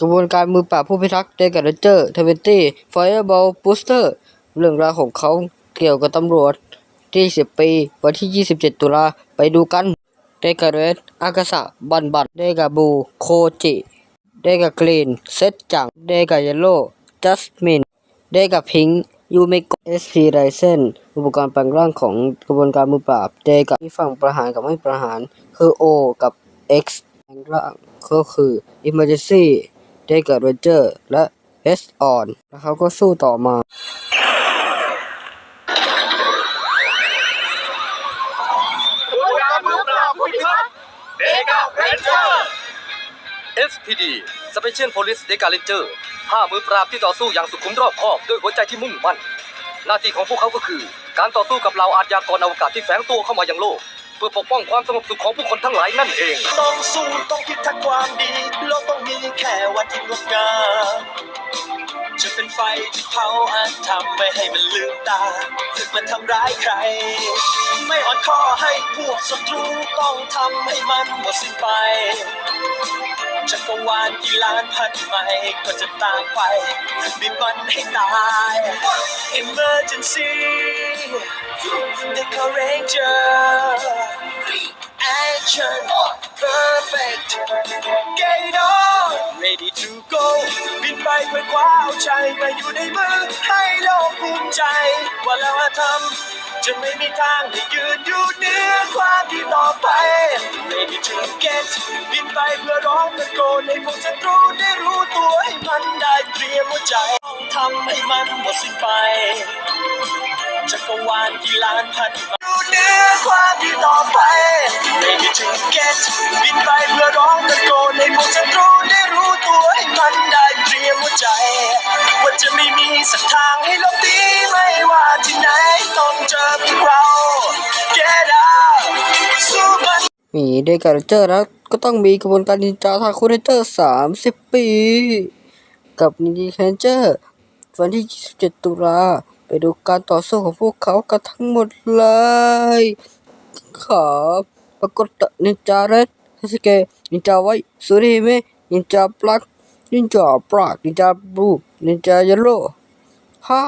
กระบวนการมือปราบผู้พิทักษ์เดกาเรเจอร์เทเวนตี้ไฟเบอลบูสเตอร์เรื่องราวของเขาเกี่ยวกับตำรวจที่10ปี วันที่ 27 ตุลาไปดูกันเดกาเรตอากาสะบันบันเดกาบูโคจิเดกากรีนเซตจังเดกาเยลโลจัสมินเดกาพิงยูเมโกเอสพีไรเซนอุปกรณ์แปลงร่างของกระบวนการมือปราบเดกาที่ฝั่งประหารกับไม่ประหารคือ O กับ X แปลงร่างก็คือ Emergency เดกาเรเจอร์และ S on แล้วเขาก็สู้ต่อมาการมือปราบผู้พิทักษ์เดกาเรนเจอร์ห้ามือปราบที่ต่อสู้อย่างสุขุมรอบคอบด้วยหัวใจที่มุ่งมั่น หน้าที่ของพวกเขาก็คือ การต่อสู้กับเหล่าอาชญากรอวกาศที่แฝงตัวเข้ามายังโลก พื่อปกป้องความสงบสุขของผู้คนทั้งหลายนั่นเอง ต้องสู้ต้องพิทักษ์ความดีโลกต้องมีแค่วันที่งดงามจะเป็นไฟที่เผาอันทำไม่ให้มันลืมตามันทำร้ายใคร ไม่อ่อนข้อให้พวกศัตรูต้องทำให้มันหมดสิ้นไปจักรวาลกี่ล้านพันไมล์ก็จะตามไปบินมันให้ตาย Emergency The Car Ranger Action Perfect Get it on Ready to go บินไปเพื่อคว้าเอาชัยมาอยู่ในมือให้โลกภูมิใจ ว่าเราทำจะไม่มีทางให้ยืนอยู่เหนือความดีต่อไป Ready to get บินไปเพื่อร้องตะโกนให้พวกศัตรูได้รู้ตัวให้มันได้เตรียมหัวใจต้องทำให้มันหมดสิ้นไป กรวาลกี่ล้านพันอยู่เหนือความดีต่อไป Ready to get บินไปเพื่อร้องตะโกนให้พวกศัตรูได้รู้ตัวให้มันได้เตรียมหัวใจ ว่าจะไม่มีสักทางให้ลบหนีไม่ว่าที่ไหนต้องเจอพวกเรา Get out สู้มันมีเดกาเรเจอร์แล้วก็ต้องมีกระบวนการนินจาทาคูเรเจอร์สามสิบปี กับนินจาเรเจอร์วันที่ 27 ตุลา ไปดูการต่อสู้ของพวกเขากันทั้งหมดเลยขอปรากฏนินจาเรสฮาสเกนินจาไวสุริเมนินจาปลักนินจาปลักนินจาบูนินจาเยลโล่ฮ่า